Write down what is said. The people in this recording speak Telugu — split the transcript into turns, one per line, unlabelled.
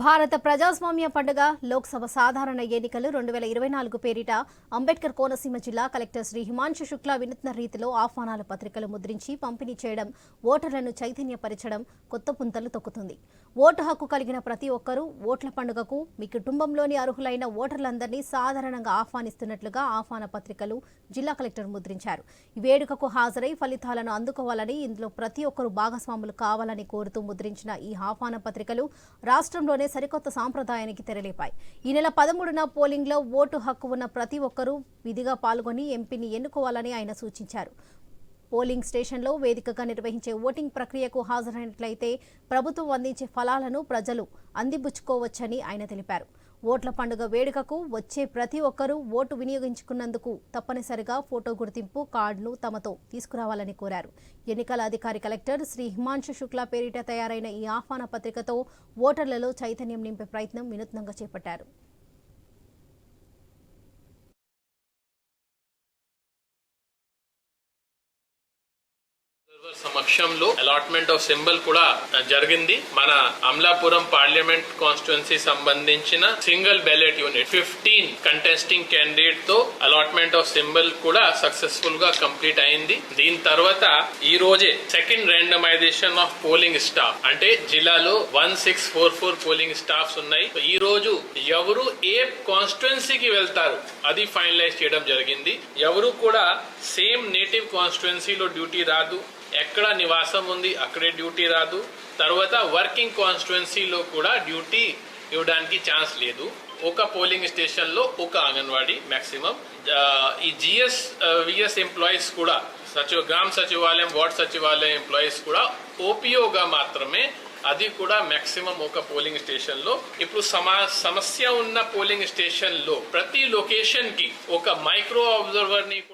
భారత ప్రజాస్వామ్య పండుగ లోక్సభ సాధారణ ఎన్నికలు రెండు వేల ఇరవై నాలుగు పేరిట అంబేద్కర్ కోనసీమ జిల్లా కలెక్టర్ శ్రీ హిమాంశు శుక్లా వినూత్న రీతిలో ఆహ్వానాల పత్రికలు ముద్రించి పంపిణీ చేయడం ఓటర్లను చైతన్యపరచడం కొత్త పుంతలు తొక్కుతుంది. ఓటు హక్కు కలిగిన ప్రతి ఒక్కరూ ఓట్ల పండుగకు మీ కుటుంబంలోని అర్హులైన ఓటర్లందరినీ సాధారణంగా ఆహ్వానిస్తున్నట్లుగా ఆహ్వాన పత్రికలు జిల్లా కలెక్టర్ ముద్రించారు. ఈ వేడుకకు హాజరై ఫలితాలను అందుకోవాలని ఇందులో ప్రతి ఒక్కరూ భాగస్వాములు కావాలని కోరుతూ ముద్రించిన ఈ ఆహ్వాన పత్రికలు రాష్ట్రంలోనే సరికొత్త సాంప్రదాయానికి తెరలేపాయి. ఈ నెల పదమూడున పోలింగ్లో ఓటు హక్కు ఉన్న ప్రతి ఒక్కరూ విధిగా పాల్గొని ఎంపీని ఎన్నుకోవాలని ఆయన సూచించారు. పోలింగ్ స్టేషన్లో వేదికగా నిర్వహించే ఓటింగ్ ప్రక్రియకు హాజరైనట్లయితే ప్రభుత్వం అందించే ఫలాలను ప్రజలు అందిపుచ్చుకోవచ్చని ఆయన తెలిపారు. ఓట్ల పండుగ వేడుకకు వచ్చే ప్రతి ఒక్కరూ ఓటు వినియోగించుకున్నందుకు తప్పనిసరిగా ఫోటో గుర్తింపు కార్డును తమతో తీసుకురావాలని కోరారు. ఎన్నికల అధికారి కలెక్టర్ శ్రీ హిమాంశు శుక్లా పేరిట తయారైన ఈ ఆహ్వాన పత్రికతో ఓటర్లలో చైతన్యం నింపే ప్రయత్నం వినూత్నంగా చేపట్టారు.
సమక్షంలో అలాట్మెంట్ ఆఫ్ సింబల్ కూడా జరిగింది. మన అమలాపురం పార్లమెంట్ కాన్స్టిట్యున్సీ సంబంధించిన single ballot unit fifteen contesting క్యాండిడేట్తో allotment of symbol కూడా సక్సెస్ఫుల్గా కంప్లీట్ అయింది. దీని తర్వాత ఈ రోజే second randomization of polling staff. అంటే జిల్లాలో one six four four polling staffs ఉన్నాయి. ఈ రోజు ఎవరు ఏ కాన్స్టిట్యున్సీకి వెళ్తారు అది ఫైనలైజ్ చేయడం జరిగింది. ఎవరు కూడా సేమ్ నేటివ్ కాన్స్టిట్యున్సీలో డ్యూటీ రాదు. ఎక్కడ నివాసం ఉంది అక్కడే డ్యూటీ రాదు. తర్వాత వర్కింగ్ కాన్స్టిట్యున్సీలో కూడా డ్యూటీ ఇవ్వడానికి ఛాన్స్ లేదు. ఒక పోలింగ్ స్టేషన్లో ఒక అంగన్వాడీ మ్యాక్సిమం ఈ జిఎస్ విఎస్ ఎంప్లాయీస్ కూడా సచివ గ్రామ సచివాలయం వార్డ్ సచివాలయం ఎంప్లాయీస్ కూడా ఓపీఓగా మాత్రమే అది కూడా మ్యాక్సిమం ఒక పోలింగ్ స్టేషన్లో. ఇప్పుడు సమా సమస్య ఉన్న పోలింగ్ స్టేషన్లో ప్రతి లొకేషన్కి ఒక మైక్రో అబ్జర్వర్ని కూడా